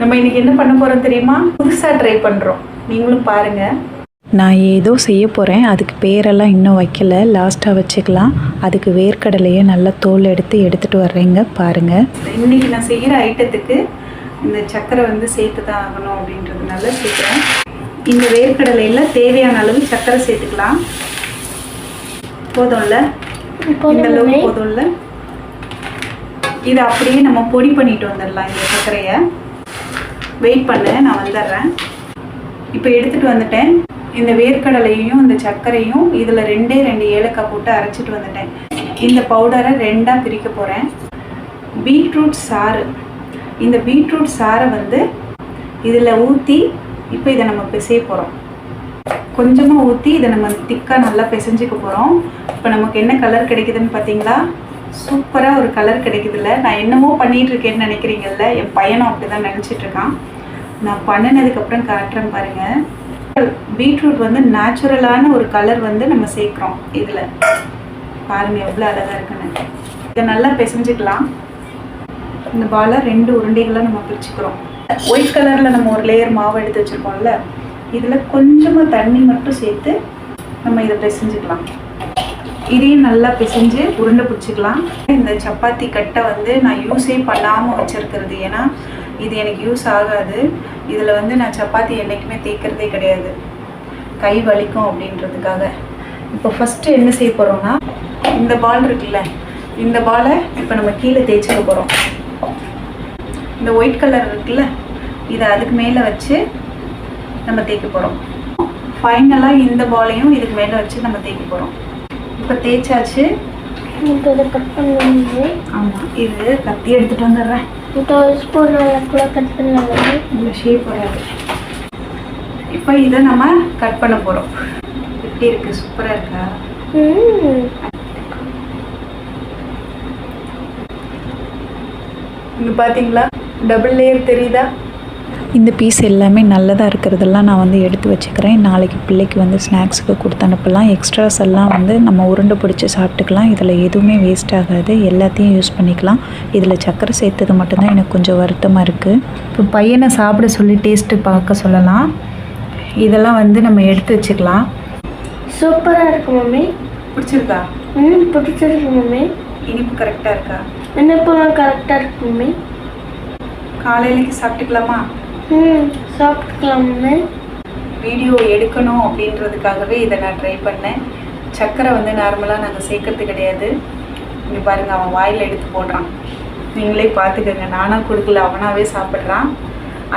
நம்ம இன்னைக்கு என்ன பண்ண போறோம் தெரியுமா? புதுசா ட்ரை பண்றோம். நீங்களும் பாருங்க. நான் ஏதோ செய்ய போகிறேன் அதுக்கு பேரெல்லாம் இன்னும் வைக்கல. லாஸ்ட்டாக வச்சுக்கலாம். அதுக்கு வேர்க்கடலையை நல்லா தோல் எடுத்து எடுத்துகிட்டு வர்றேங்க. பாருங்கள் இன்னைக்கு நான் செய்யற ஐட்டத்துக்கு இந்த சக்கரை வந்து சேர்த்து தான் ஆகணும் அப்படின்றதுனால சேர்க்குறேன். இந்த வேர்க்கடலையில தேவையான அளவு சக்கரை சேர்த்துக்கலாம். போதும்ல? இந்த அளவுக்கு போதும்ல? இதை அப்படியே நம்ம பொடி பண்ணிட்டு வந்துடலாம் இந்த சர்க்கரையை வெயிட் பண்ணு நான் வந்துடுறேன் இப்போ எடுத்துட்டு வந்துட்டேன். இந்த வேர்க்கடலையும் இந்த சர்க்கரையும் இதில் ரெண்டே ரெண்டு ஏலக்காய் போட்டு அரைச்சிட்டு வந்துட்டேன். இந்த பவுடரை ரெண்டாக பிரிக்க போகிறேன் பீட்ரூட் சாறு. இந்த பீட்ரூட் சாறை வந்து இதில் ஊற்றி இப்போ இதை நம்ம பிசைய போகிறோம் கொஞ்சமாக ஊற்றி இதை நம்ம திக்காக நல்லா பிசைஞ்சிக்க போகிறோம் இப்போ நமக்கு என்ன கலர் கிடைக்குதுன்னு பார்த்தீங்களா? சூப்பராக ஒரு கலர் கிடைக்குதுல்ல. நான் என்னமோ பண்ணிகிட்ருக்கேன்னு நினைக்கிறீங்கல்ல. என் பையனும் அப்படி தான் நினச்சிட்ருக்கான் நான் பண்ணினதுக்கப்புறம் காட்டுறேன் பாருங்கள் பீட்ரூட் வந்து நேச்சுரலான ஒரு கலர் வந்து நம்ம சேர்க்குறோம் இதில். பாருங்கள் எவ்வளோ அழகாக இருக்குன்னு. இதை நல்லா பிசைஞ்சுக்கலாம். இந்த பாலை ரெண்டு உருண்டைகளாக நம்ம பிரிச்சுக்கிறோம். ஒயிட் கலரில் நம்ம ஒரு லேயர் மாவு எடுத்து வச்சுருக்கோம்ல. இதில் கொஞ்சமாக தண்ணி மட்டும் சேர்த்து நம்ம இதை பிசைஞ்சுக்கலாம். இதையும் நல்லா பிசைஞ்சு உருண்டை பிடிச்சிக்கலாம். இந்த சப்பாத்தி கட்டை வந்து நான் யூஸே பண்ணாமல் வச்சுருக்கிறது. ஏன்னா இது எனக்கு யூஸ் ஆகாது. இதில் வந்து நான் சப்பாத்தி என்றைக்குமே தேய்க்கிறதே கிடையாது. கை வலிக்கும் அப்படின்றதுக்காக. இப்போ ஃபஸ்ட்டு என்ன செய்ய போகிறோம்னா இந்த பால் இருக்குல்ல இந்த பாலை இப்போ நம்ம கீழே தேய்ச்சிக்க போகிறோம் இந்த ஒயிட் கலர் இருக்குல்ல இதை அதுக்கு மேலே வச்சு நம்ம தேய்க்க போகிறோம் ஃபைனலாக இந்த பாலையும் இதுக்கு மேலே வச்சு நம்ம தேய்க்க போகிறோம் இப்போ தேய்ச்சாச்சு. இப்போ இதை கட் பண்ணுங்க ஆமாம் இது கத்தி எடுத்துகிட்டு வந்துடுறேன். இப்போ ஸ்பூனால் கூட கட் பண்ணலாம்? இந்த ஷேப் வராது. இப்போ இதை நம்ம கட் பண்ண போகிறோம் எப்படி இருக்குது சூப்பராக இருக்கா? இங்கே பார்த்தீங்களா டபுள் லேயர் தெரியுதா? இந்த பீஸ் எல்லாமே நல்லதாக இருக்கிறதெல்லாம் நான் வந்து எடுத்து வச்சுக்கிறேன். நாளைக்கு பிள்ளைக்கு வந்து ஸ்நாக்ஸுக்கு கொடுத்து அனுப்பலாம். எக்ஸ்ட்ராஸ் எல்லாம் வந்து நம்ம உருண்டை பிடிச்சி சாப்பிட்டுக்கலாம். இதில் எதுவுமே வேஸ்ட் ஆகாது. எல்லாத்தையும் யூஸ் பண்ணிக்கலாம். இதில் சக்கரை சேர்த்தது மட்டும்தான் எனக்கு கொஞ்சம் வருத்தமாக இருக்குது இப்போ பையனை சாப்பிட சொல்லி டேஸ்ட்டு பார்க்க சொல்லலாம். இதெல்லாம் வந்து நம்ம எடுத்து வச்சுக்கலாம். சூப்பராக இருக்கு மம்மி. பிடிச்சிருக்கா? ம் பிடிச்சிருக்கு மம்மி. இனிப்பு கரெக்டாக இருக்கா? என்னப்பெல்லாம் கரெக்டாக இருக்கு மம்மி? காலையிலைக்கு சாப்பிட்டுக்கலாமா? ம் சாப்பிட்டுக்கலாம் மம்மி வீடியோ எடுக்கணும் அப்படின்றதுக்காகவே இதை நான் ட்ரை பண்ணேன். சக்கரை வந்து நார்மலாக நாங்கள் சேர்க்கறது கிடையாது. இங்கே பாருங்கள் அவன் வாயில் எடுத்து போடுறான். நீங்களே பார்த்துக்கோங்க. நானாக கொடுக்கல அவனாவே சாப்பிட்றான்.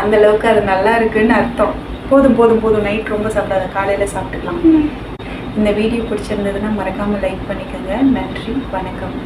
அந்த அளவுக்கு அது நல்லா இருக்குன்னு அர்த்தம். போதும் போதும் போதும். நைட் ரொம்ப சாப்பிடாத காலையில் சாப்பிட்டுக்கலாம். இந்த வீடியோ பிடிச்சிருந்ததுன்னா மறக்காமல் லைக் பண்ணிக்கோங்க. நன்றி வணக்கம்.